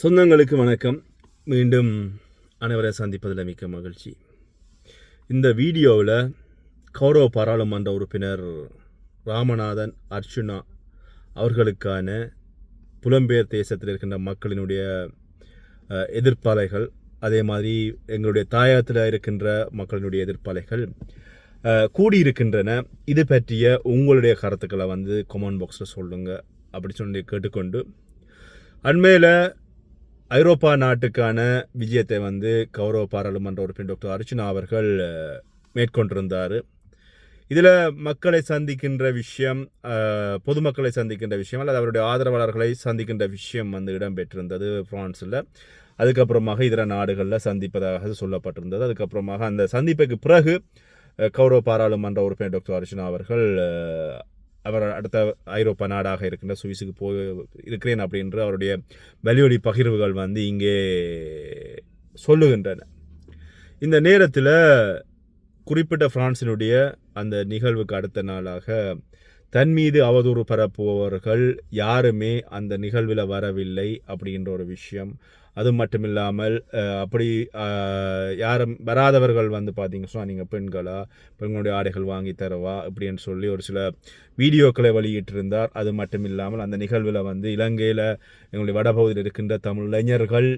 சொந்தங்களுக்கு வணக்கம். மீண்டும் அனைவரை சந்திப்பதில் மிக்க மகிழ்ச்சி. இந்த வீடியோவில் கௌரவ பாராளுமன்ற உறுப்பினர் ராமநாதன் அர்ச்சுனா அவர்களுக்கான புலம்பெயர் தேசத்தில் இருக்கின்ற மக்களினுடைய எதிர்ப்பாலைகள் அதே மாதிரி எங்களுடைய தாயகத்தில் இருக்கின்ற மக்களினுடைய எதிர்ப்பாலைகள் கூடியிருக்கின்றன. இது பற்றிய உங்களுடைய கருத்துக்களை வந்து கொமெண்ட் பாக்ஸில் சொல்லுங்கள் அப்படி சொல்லி கேட்டுக்கொண்டு அண்மையில் ஐரோப்பா நாட்டுக்கான விஜயத்தை வந்து கௌரவ பாராளுமன்ற உறுப்பினர் டாக்டர் அர்ச்சனா அவர்கள் மேற்கொண்டிருந்தார். இதில் மக்களை சந்திக்கின்ற விஷயம் பொதுமக்களை சந்திக்கின்ற விஷயம் அல்லது அவருடைய ஆதரவாளர்களை சந்திக்கின்ற விஷயம் வந்து இடம்பெற்றிருந்தது பிரான்ஸில் அதுக்கப்புறமாக இதர நாடுகளில் சந்திப்பதாக சொல்லப்பட்டிருந்தது. அதுக்கப்புறமாக அந்த சந்திப்புக்கு பிறகு கௌரவ பாராளுமன்ற உறுப்பினர் டாக்டர் அர்ச்சனா அவர்கள் அவர் அடுத்த ஐரோப்பா நாடாக இருக்கின்ற சுவிஸுக்கு போய் இருக்கிறேன் அப்படின்ற அவருடைய வலியொலி பகிர்வுகள் வந்து இங்கே சொல்லுகின்றன. இந்த நேரத்தில் குறிப்பிட்ட பிரான்சினுடைய அந்த நிகழ்வுக்கு அடுத்த நாளாக தன் மீது அவதூறு பரப்புபவர்கள் யாருமே அந்த நிகழ்வில் வரவில்லை அப்படின்ற ஒரு விஷயம் அது மட்டும் இல்லாமல் அப்படி யாரும் வராதவர்கள் வந்து பார்த்தீங்க சொன்னால் நீங்கள் பெண்களா பெண்களுடைய ஆடைகள் வாங்கி தரவா இப்படின்னு சொல்லி ஒரு சில வீடியோக்களை வெளியிட்டிருந்தார். அது மட்டும் இல்லாமல் அந்த நிகழ்வில் வந்து இலங்கையில் எங்களுடைய வடபகுதியில் இருக்கின்ற தமிழ் இளைஞர்கள்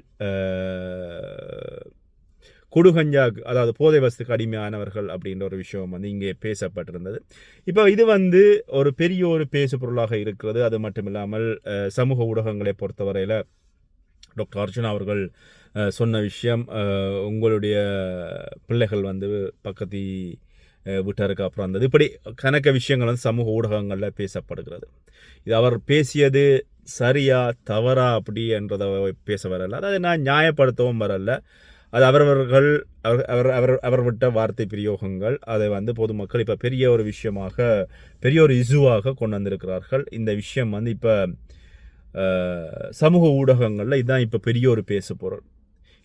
குடுகஞ்சா அதாவது போதை வசத்துக்கு அடிமையானவர்கள் அப்படின்ற ஒரு விஷயம் வந்து இங்கே பேசப்பட்டிருந்தது. இப்போ இது வந்து ஒரு பெரிய ஒரு பேசு பொருளாக இருக்கிறது. அது மட்டும் இல்லாமல் சமூக ஊடகங்களை பொறுத்தவரையில் டாக்டர் அர்ஜுனா அவர்கள் சொன்ன விஷயம் உங்களுடைய பிள்ளைகள் வந்து பக்கத்து வீட்டாருக்கு அப்புறம் வந்தது. இப்படி கணக்க விஷயங்கள் வந்து சமூக ஊடகங்களில் பேசப்படுகிறது. இது அவர் பேசியது சரியா தவறா அப்படி என்றதை பேச வரல. அதாவது நான் நியாயப்படுத்தவும் வரல. அது அவரவர்கள் அவர் அவர் அவர் அவர் விட்ட வார்த்தை பிரயோகங்கள் அதை வந்து பொதுமக்கள் இப்போ பெரிய ஒரு விஷயமாக பெரிய ஒரு இசுவாக கொண்டு வந்திருக்கிறார்கள். இந்த விஷயம் வந்து இப்போ சமூக ஊடகங்களில் இதுதான் இப்போ பெரிய ஒரு பேசு பொருள்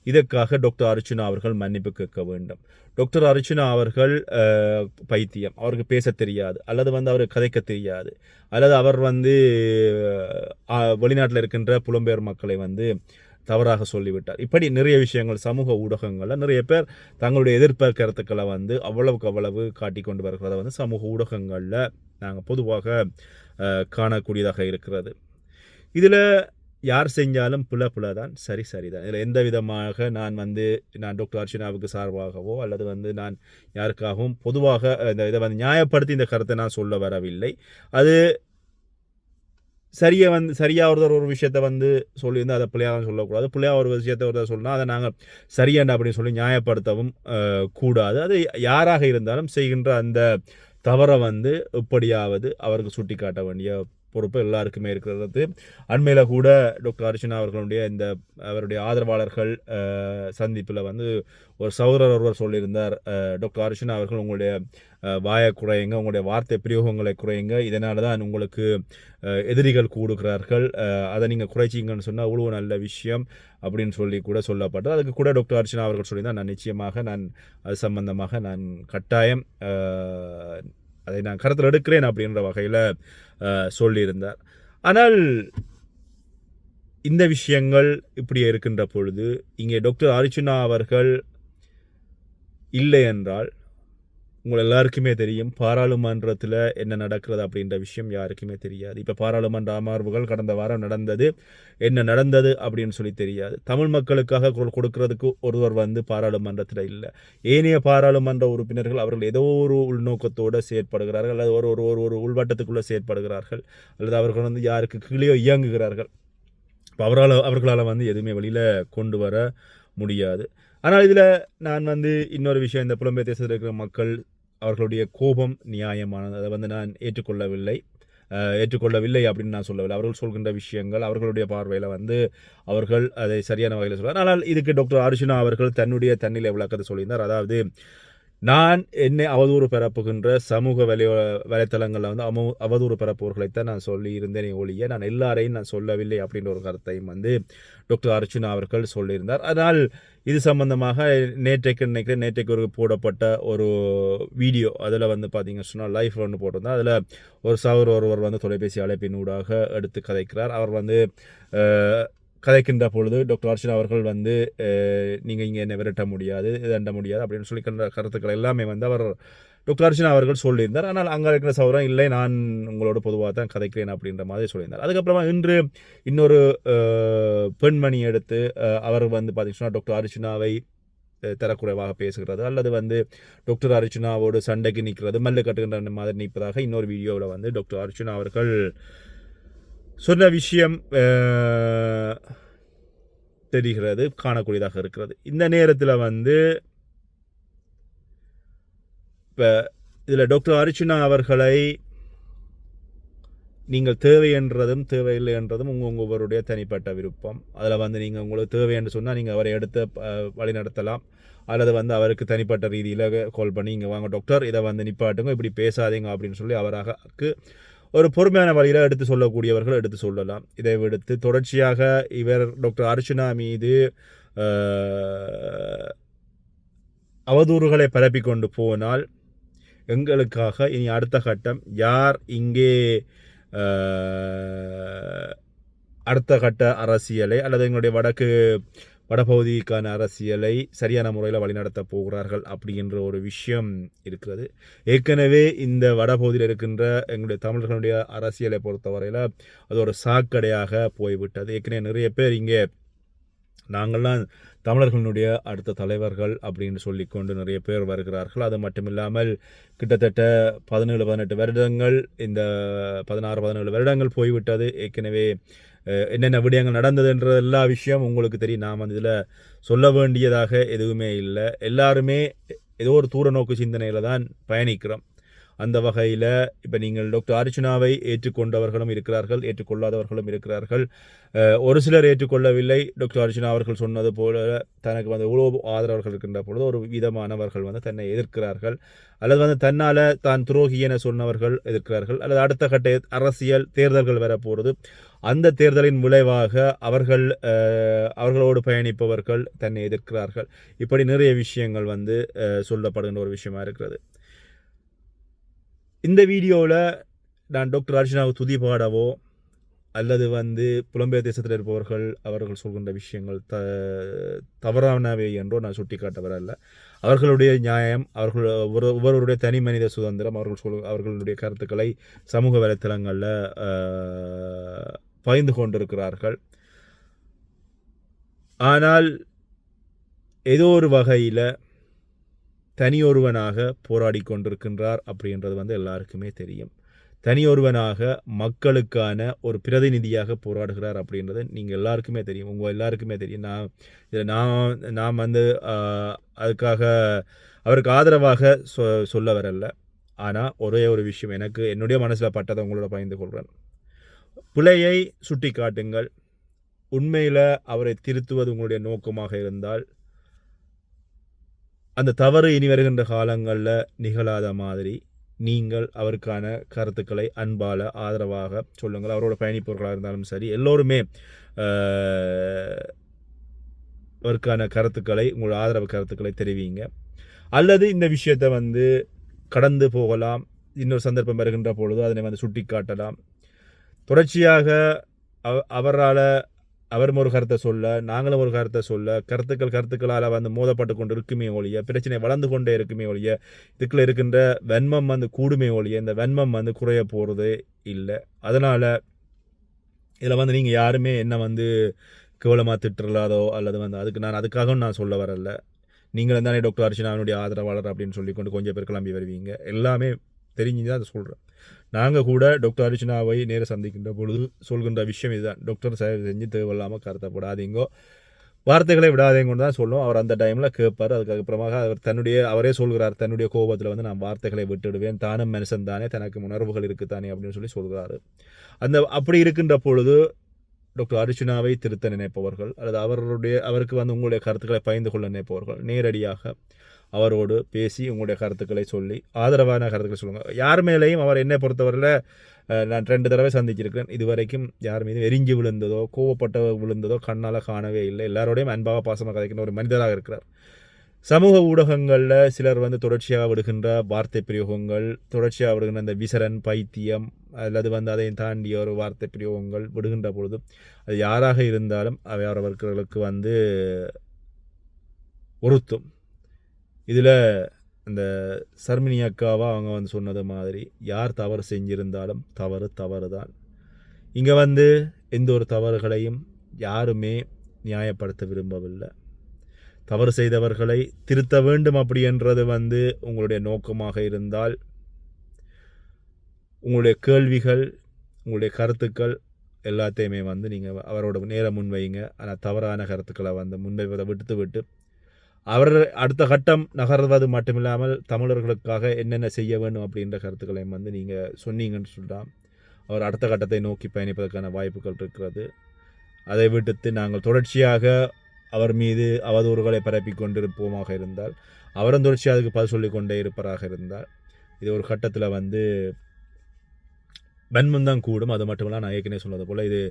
இதற்காக டாக்டர் அர்ச்சுனா அவர்கள் மன்னிப்பு கேட்க வேண்டும். டாக்டர் அர்ச்சுனா அவர்கள் பைத்தியம். அவருக்கு பேச தெரியாது. அல்லது வந்து அவருக்கு கதைக்க தெரியாது. அல்லது அவர் வந்து வெளிநாட்டில் இருக்கின்ற புலம்பெயர் மக்களை வந்து தவறாக சொல்லிவிட்டார். இப்படி நிறைய விஷயங்கள் சமூக ஊடகங்களில் நிறைய பேர் தங்களுடைய எதிர்ப்பு கருத்துக்களை வந்து அவ்வளவுக்கு அவ்வளவு காட்டிக்கொண்டு வருகிறத வந்து சமூக ஊடகங்களில் நாங்கள் பொதுவாக காணக்கூடியதாக இருக்கிறது. இதில் யார் செஞ்சாலும் புல புல தான் சரி சரிதான். இதில் எந்த விதமாக நான் வந்து நான் டாக்டர் அர்ச்சனாவுக்கு சார்பாகவோ அல்லது வந்து நான் யாருக்காகவும் பொதுவாக இந்த இதை வந்து நியாயப்படுத்தி இந்த கருத்தை நான் சொல்ல வரவில்லை. அது சரியாக வந்து சரியாக ஒருத்தர் ஒரு விஷயத்த வந்து சொல்லியிருந்தால் அதை பிள்ளையாக சொல்லக்கூடாது. பிள்ளையாக ஒரு விஷயத்தை ஒருத்தர் சொன்னால் அதை நாங்கள் சரியாண்டா அப்படின்னு சொல்லி நியாயப்படுத்தவும் கூடாது. அது யாராக இருந்தாலும் செய்கின்ற அந்த தவறை வந்து எப்படியாவது அவருக்கு சுட்டி காட்ட வேண்டிய பொறுப்பு எல்லாருக்குமே இருக்கிறது அண்மையில் கூட டாக்டர் அர்ச்சனா அவர்களுடைய இந்த அவருடைய ஆதரவாளர்கள் சந்திப்பில் வந்து ஒரு சௌரர் ஒருவர் சொல்லியிருந்தார். டாக்டர் அர்ச்சனா அவர்கள் உங்களுடைய வாயை குறையுங்க உங்களுடைய வார்த்தை பிரயோகங்களை குறையுங்க இதனால தான் உங்களுக்கு எதிரிகள் கூடுகிறார்கள். அதை நீங்கள் குறைச்சிங்கன்னு சொன்னால் அவ்வளோ நல்ல விஷயம் அப்படின்னு சொல்லி கூட சொல்லப்பட்டது. அதுக்கு கூட டாக்டர் அர்ச்சனா அவர்கள் சொல்லியிருந்தால் நான் நிச்சயமாக நான் அது சம்பந்தமாக நான் கட்டாயம் அதை நான் கருத்தில் எடுக்கிறேன் அப்படின்ற வகையில் சொல்லியிருந்தார். ஆனால் இந்த விஷயங்கள் இப்படி இருக்கின்ற பொழுது இங்கே டாக்டர் அர்ச்சுனா அவர்கள் இல்லை என்றால் உங்கள் எல்லாருக்குமே தெரியும் பாராளுமன்றத்தில் என்ன நடக்கிறது அப்படின்ற விஷயம் யாருக்குமே தெரியாது. இப்போ பாராளுமன்ற அமர்வுகள் கடந்த வாரம் நடந்தது. என்ன நடந்தது அப்படின்னு சொல்லி தெரியாது. தமிழ் மக்களுக்காக குரல் கொடுக்கறதுக்கு ஒருவர் வந்து பாராளுமன்றத்தில் இல்லை. ஏனைய பாராளுமன்ற உறுப்பினர்கள் அவர்கள் ஏதோ ஒரு உள்நோக்கத்தோடு செயற்படுகிறார்கள். அல்லது ஒரு ஒரு ஒரு ஒரு உள்வட்டத்துக்குள்ளே செயற்படுகிறார்கள். அல்லது அவர்கள் வந்து யாருக்கு கீழே இயங்குகிறார்கள். இப்போ அவரால் அவர்களால் வந்து எதுவுமே வெளியில் கொண்டு வர முடியாது. ஆனால் இதில் நான் வந்து இன்னொரு விஷயம். இந்த புலம்பெயர் தேசத்தில் இருக்கிற மக்கள் அவர்களுடைய கோபம் நியாயமானது. அதை வந்து நான் ஏற்றுக்கொள்ளவில்லை. ஏற்றுக்கொள்ளவில்லை அப்படின்னு நான் சொல்லவில்லை. அவர்கள் சொல்கின்ற விஷயங்கள் அவர்களுடைய பார்வையில் வந்து அவர்கள் அதை சரியான வகையில் சொல்றார் ஆனால் இதுக்கு டாக்டர் அர்ஜுனா அவர்கள் தன்னுடைய தன்னிலை விளக்கத்தை சொல்லியிருந்தார். அதாவது நான் என்னை அவதூறு பரப்புகின்ற சமூக வலை வலைத்தளங்களில் வந்து அமு அவதூறு பரப்புவர்களைத்தான் நான் சொல்லியிருந்தேனே ஒழிய நான் எல்லாரையும் நான் சொல்லவில்லை அப்படின்ற ஒரு கருத்தையும் வந்து டாக்டர் அர்ச்சுனா அவர்கள் சொல்லியிருந்தார். அதனால் இது சம்பந்தமாக நேற்றைக்கு நினைக்கிறேன் நேற்றைக்கு ஒரு போடப்பட்ட ஒரு வீடியோ அதில் வந்து பார்த்தீங்க சொன்னால் லைஃப் ஒன்று போட்டிருந்தா அதில் ஒரு சவர் ஒருவர் வந்து தொலைபேசி அழைப்பின் ஊடாக எடுத்து கதைக்கிறார். அவர் வந்து கதைக்கின்ற பொழுது டாக்டர் அர்ச்சனா அவர்கள் வந்து நீங்கள் இங்கே என்ன விரட்ட முடியாது இதண்ட முடியாது அப்படின்னு சொல்லி கண்ட கருத்துக்கள் எல்லாமே வந்து அவர் டாக்டர் அர்ச்சனா அவர்கள் சொல்லியிருந்தார். ஆனால் அங்கே இருக்கிற சௌரம் இல்லை நான் உங்களோட பொதுவாக தான் கதைக்கிறேன் அப்படின்ற மாதிரி சொல்லியிருந்தார். அதுக்கப்புறமா இன்று இன்னொரு பெண்மணி எடுத்து அவர் வந்து பார்த்தீங்கன்னா டாக்டர் அர்ச்சனாவை தரக்குறைவாக பேசுகிறது அல்லது வந்து டாக்டர் அர்ச்சனாவோடு சண்டைக்கு நிற்கிறது மல்லு கட்டுகின்ற மாதிரி நிற்பதாக இன்னொரு வீடியோவில் வந்து டாக்டர் அர்ச்சனா அவர்கள் சொன்ன விஷயம் தெரிகிறது காணக்கூடியதாக இருக்கிறது. இந்த நேரத்தில் வந்து இப்போ இதில் டாக்டர் அர்ச்சனா அவர்களை நீங்கள் தேவை என்றதும் தேவையில்லை என்றதும் உங்கள் உங்கள் ஒவ்வொருடைய தனிப்பட்ட விருப்பம். அதில் வந்து நீங்கள் உங்களுக்கு தேவை என்று சொன்னால் நீங்கள் அவரை எடுத்து வழி நடத்தலாம் அல்லது வந்து அவருக்கு தனிப்பட்ட ரீதியில் கால் பண்ணி இங்கே வாங்க டாக்டர் இதை வந்து நிப்பாட்டுங்க. இப்படி பேசாதீங்க அப்படின்னு சொல்லி அவராக ஒரு பொறுமையான வழியில் எடுத்து சொல்லக்கூடியவர்கள் எடுத்து சொல்லலாம். இதை விடுத்து தொடர்ச்சியாக இவர் டாக்டர் அர்ச்சனா மீது அவதூறுகளை பரப்பிக்கொண்டு போனால் எங்களுக்காக இனி அடுத்த கட்டம் யார் இங்கே அடுத்த கட்ட அரசியலை அல்லது எங்களுடைய வடக்கு வடபகுதிக்கான அரசியலை சரியான முறையில் வழிநடத்தப் போகிறார்கள் அப்படின்ற ஒரு விஷயம் இருக்கிறது. ஏற்கனவே இந்த வடபகுதியில் இருக்கின்ற எங்களுடைய தமிழர்களுடைய அரசியலை பொறுத்தவரையில் அது ஒரு சாக்கடையாக போய்விட்டது. ஏற்கனவே நிறைய பேர் இங்கே நாங்கள்லாம் தமிழர்களுடைய அடுத்த தலைவர்கள் அப்படின்னு சொல்லிக்கொண்டு நிறைய பேர் வருகிறார்கள். அது மட்டும் இல்லாமல் கிட்டத்தட்ட பதினேழு பதினெட்டு வருடங்கள் இந்த பதினாறு பதினேழு வருடங்கள் போய்விட்டது. ஏற்கனவே என்னென்ன விடயங்கள் நடந்ததுன்ற எல்லா விஷயம் உங்களுக்கு தெரியும். நாம் அந்த இதில் சொல்ல வேண்டியதாக எதுவுமே இல்லை. எல்லாருமே ஏதோ ஒரு தூர நோக்கு சிந்தனையில் தான் பயணிக்கிறோம். அந்த வகையில் இப்போ நீங்கள் டாக்டர் அர்ச்சனாவை ஏற்றுக்கொண்டவர்களும் இருக்கிறார்கள் ஏற்றுக்கொள்ளாதவர்களும் இருக்கிறார்கள். ஒரு சிலர் ஏற்றுக்கொள்ளவில்லை. டாக்டர் அர்ச்சனா அவர்கள் சொன்னது போல தனக்கு வந்து உழவு ஆதரவர்கள் இருக்கின்ற பொழுது ஒரு விதமானவர்கள் வந்து தன்னை எதிர்க்கிறார்கள். அல்லது வந்து தன்னால் தான் துரோகி என சொன்னவர்கள் எதிர்க்கிறார்கள். அல்லது அடுத்த கட்ட அரசியல் தேர்தல்கள் வரப்போகிறது அந்த தேர்தலின் விளைவாக அவர்கள் அவர்களோடு பயணிப்பவர்கள் தன்னை எதிர்க்கிறார்கள். இப்படி நிறைய விஷயங்கள் வந்து சொல்லப்படுகின்ற ஒரு விஷயமா இருக்கிறது. இந்த வீடியோவில் நான் டாக்டர் அர்ச்சனாவுக்கு துதி பாடவோ அல்லது வந்து புலம்பெயர் தேசத்தில் இருப்பவர்கள் அவர்கள் சொல்கின்ற விஷயங்கள் த தவறானவை என்றோ நான் சுட்டி காட்டவர் வரல. அவர்களுடைய நியாயம் அவர்கள் ஒவ்வொரு ஒவ்வொருவருடைய தனி மனித சுதந்திரம் அவர்கள் சொல் அவர்களுடைய கருத்துக்களை சமூக வலைத்தளங்களில் அஹ், பகிர்ந்து கொண்டிருக்கிறார்கள். ஆனால் ஏதோ ஒரு வகையில் தனியொருவனாக போராடி கொண்டிருக்கின்றார் அப்படின்றது வந்து எல்லாருக்குமே தெரியும். தனியொருவனாக மக்களுக்கான ஒரு பிரதிநிதியாக போராடுகிறார் அப்படின்றது நீங்கள் எல்லாருக்குமே தெரியும். உங்கள் எல்லாருக்குமே தெரியும். நான் இதில் நான் நான் வந்து அதுக்காக அவருக்கு ஆதரவாக சொ சொல்ல வரல ஆனால் ஒரே ஒரு விஷயம் எனக்கு என்னுடைய மனசில் பட்டதை உங்களோட பகிர்ந்து கொள்கிறேன் பிழையை சுட்டி காட்டுங்கள் உண்மையில் அவரை திருத்துவது உங்களுடைய நோக்கமாக இருந்தால் அந்த தவறு இனி வருகின்ற காலங்களில் நிகழாத மாதிரி நீங்கள் அவருக்கான கருத்துக்களை அன்பால் ஆதரவாக சொல்லுங்கள். அவரோட பயணிப்பவர்களாக இருந்தாலும் சரி எல்லோருமே அவருக்கான கருத்துக்களை உங்களோட ஆதரவு கருத்துக்களை தெரிவிங்க. அல்லது இந்த விஷயத்தை வந்து கடந்து போகலாம். இன்னொரு சந்தர்ப்பம் வருகின்ற பொழுது அதனை வந்து சுட்டி காட்டலாம் தொடர்ச்சியாக அவ- அவரால் அவரும் ஒரு கருத்தை சொல்ல நாங்களும் ஒரு கருத்தை சொல்ல கருத்துக்கள் கருத்துக்களால் வந்து மோதப்பட்டு கொண்டு இருக்குமே ஒழிய பிரச்சனை வளர்ந்து கொண்டே இருக்குமே ஒழிய இதுக்குள்ள இருக்கின்ற வெண்மம் வந்து கூடுமே ஒழிய இந்த வெண்மம் வந்து குறைய போகிறது இல்லை. அதனால் இதில் வந்து நீங்கள் யாருமே என்ன வந்து கேவலமாக திட்டுறலாதோ அல்லது வந்து அதுக்கு நான் அதுக்காகவும் நான் சொல்ல வரல. நீங்கள் தானே டாக்டர் அர்ச்சனாவினுடைய ஆதரவாளர் அப்படின்னு சொல்லி கொண்டு கொஞ்சம் பேர் கிளம்பி வருவீங்க. எல்லாமே தெரிஞ்சு தான் அதை சொல்கிறேன் நாங்கள் கூட டாக்டர் அர்ச்சனாவை நேர சந்திக்கின்ற பொழுது சொல்கின்ற விஷயம் இதுதான். டாக்டர் சார் செஞ்சு தேவையில்லாமல் கருத்தப்படாதீங்கோ வார்த்தைகளை விடாதீங்கன்னு தான் சொல்லும். அவர் அந்த டைமில் கேட்பார் அதுக்கப்புறமாக அவர் தன்னுடைய அவரே சொல்கிறார் தன்னுடைய கோபத்தில் வந்து நான் வார்த்தைகளை விட்டுடுவேன். தானும் மனுஷன் தானே தனக்கு உணர்வுகள் இருக்குதானே அப்படின்னு சொல்லி சொல்கிறாரு. அந்த அப்படி இருக்கின்ற பொழுது டாக்டர் அர்ச்சனாவை திருத்த நினைப்பவர்கள் அல்லது அவருடைய அவருக்கு வந்து உங்களுடைய கருத்துக்களை பகிர்ந்து கொள்ள நினைப்பவர்கள் நேரடியாக அவரோடு பேசி உங்களுடைய கருத்துக்களை சொல்லி ஆதரவான கருத்துக்களை சொல்லுங்கள் யார் மேலேயும் அவர் என்னை பொறுத்தவரையில் நான் ரெண்டு தடவை சந்திச்சிருக்கிறேன். இதுவரைக்கும் யார் மீதும் எரிஞ்சு விழுந்ததோ கோவப்பட்ட விழுந்ததோ கண்ணால் காணவே இல்லை. எல்லாரோடையும் அன்பாக பாசமாக கதைக்கின்ற ஒரு மனிதராக இருக்கிறார். சமூக ஊடகங்களில் சிலர் வந்து தொடர்ச்சியாக விடுகின்ற வார்த்தை பிரயோகங்கள் தொடர்ச்சியாக விடுகின்ற அந்த விசரன் பைத்தியம் அல்லது வந்து அதை தாண்டிய ஒரு வார்த்தை பிரயோகங்கள் விடுகின்ற பொழுது அது யாராக இருந்தாலும் அவை அவர்களுக்கு வந்து உறுத்தும் இதில் அந்த சர்மினி அக்காவாக அவங்க வந்து சொன்னது மாதிரி யார் தவறு செஞ்சிருந்தாலும் தவறு தவறு தான் இங்கே வந்து எந்த ஒரு தவறுகளையும் யாருமே நியாயப்படுத்த விரும்பவில்லை. தவறு செய்தவர்களை திருத்த வேண்டும் அப்படி என்றது வந்து உங்களுடைய நோக்கமாக இருந்தால் உங்களுடைய கேள்விகள் உங்களுடைய கருத்துக்கள் எல்லாத்தையுமே வந்து நீங்கள் அவரோட நேரம் முன்வைங்க ஆனால் தவறான கருத்துக்களை வந்து முன்வைப்பதை விடுத்து விட்டு அவர் அடுத்த கட்டம் நகர்வது மட்டுமில்லாமல் தமிழர்களுக்காக என்னென்ன செய்ய வேண்டும் அப்படின்ற கருத்துக்களையும் வந்து நீங்கள் சொன்னீங்கன்னு சொல்லலாம் அவர் அடுத்த கட்டத்தை நோக்கி பயணிப்பதற்கான வாய்ப்புகள் இருக்கிறது. அதை விடுத்து நாங்கள் தொடர்ச்சியாக அவர் மீது அவதூறுகளை பரப்பி கொண்டிருப்போமாக இருந்தால் அவரும் தொடர்ச்சியாக அதுக்கு பதில் சொல்லி கொண்டே இருப்பதாக இருந்தால் இது ஒரு கட்டத்தில் வந்து வன்மம் கூடும். அது மட்டுமல்ல நான் ஏற்கனவே சொன்னது போல் இது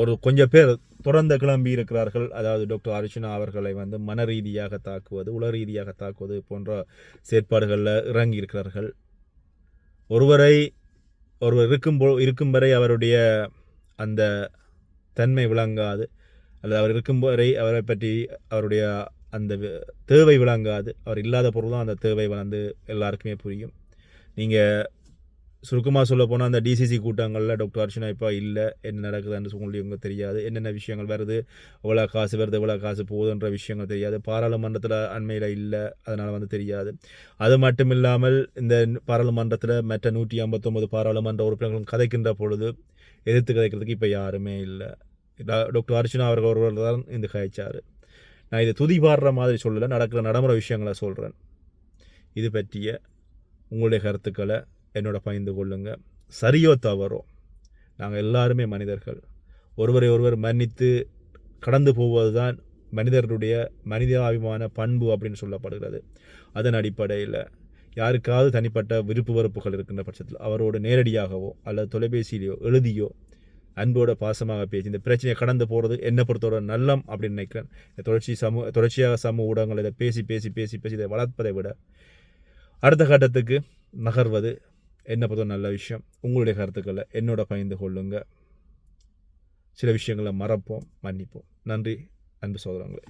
ஒரு கொஞ்சம் பேர் தொடர்ந்து கிளம்பி இருக்கிறார்கள் அதாவது டாக்டர் அர்ச்சனா அவர்களை வந்து மன ரீதியாக தாக்குவது உள ரீதியாக தாக்குவது போன்ற செயற்பாடுகளில் இறங்கி இருக்கிறார்கள் ஒருவரை ஒருவர் இருக்கும் போ இருக்கும் வரை அவருடைய அந்த தன்மை விளங்காது. அல்லது அவர் இருக்கும் வரை அவரை பற்றி அவருடைய அந்த தேவை விளங்காது. அவர் இல்லாத பொருள் தான் அந்த தேவை வளர்ந்து எல்லாருக்குமே புரியும். நீங்கள் சுருக்கமாக சொல்ல போனால் அந்த டிசிசி கூட்டங்களில் டாக்டர் அர்ச்சனா இப்போ இல்லை. என்ன நடக்குதுன்னு சொல்லி உங்களுக்கு தெரியாது. என்னென்ன விஷயங்கள் வருது எவ்வளோ காசு வருது எவ்வளோ காசு போகுதுன்ற விஷயங்கள் தெரியாது. பாராளுமன்றத்தில் அண்மையில் இல்லை அதனால் வந்து தெரியாது. அது மட்டும் இல்லாமல் இந்த பாராளுமன்றத்தில் மற்ற நூற்றி ஐம்பத்தொம்பது பாராளுமன்ற உறுப்பினர்களும் கதைக்கின்ற பொழுது எதிர்த்து கதைக்கிறதுக்கு இப்போ யாருமே இல்லை. டாக்டர் அர்ச்சனா அவர்கள் ஒருவர் தான் இந்த கழிச்சார் நான் இதை துதி பாடுற மாதிரி சொல்லலை நடக்கிற நடைமுறை விஷயங்களை சொல்கிறேன் இது பற்றிய உங்களுடைய கருத்துக்களை என்னோட பகிர்ந்து கொள்ளுங்க. சரியோ தவறோ நாங்கள் எல்லாருமே மனிதர்கள். ஒருவரை ஒருவர் மன்னித்து கடந்து போவது தான் மனிதர்களுடைய மனிதாபிமான பண்பு அப்படின்னு சொல்லப்படுகிறது. அதன் அடிப்படையில் யாருக்காவது தனிப்பட்ட விருப்பு வெறுப்புகள் இருக்கின்ற பட்சத்தில் அவரோடு நேரடியாகவோ அல்லது தொலைபேசியிலையோ எழுதியோ அன்போட பாசமாக பேசி இந்த பிரச்சனையை கடந்து போகிறது என்னை பொறுத்தவரை நல்லம் அப்படின்னு நினைக்கிறேன். இந்த தொடர்ச்சி சமூக தொடர்ச்சியாக சமூக ஊடகங்கள் இதை பேசி பேசி பேசி பேசி இதை வளர்ப்பதை விட அடுத்த கட்டத்துக்கு நகர்வது என்னை பொறுத்த நல்ல விஷயம்? உங்களுடைய கருத்துக்களை என்னோட பகிர்ந்து கொள்ளுங்கள் சில விஷயங்களை மறப்போம் மன்னிப்போம். நன்றி அன்பு சோதரங்களே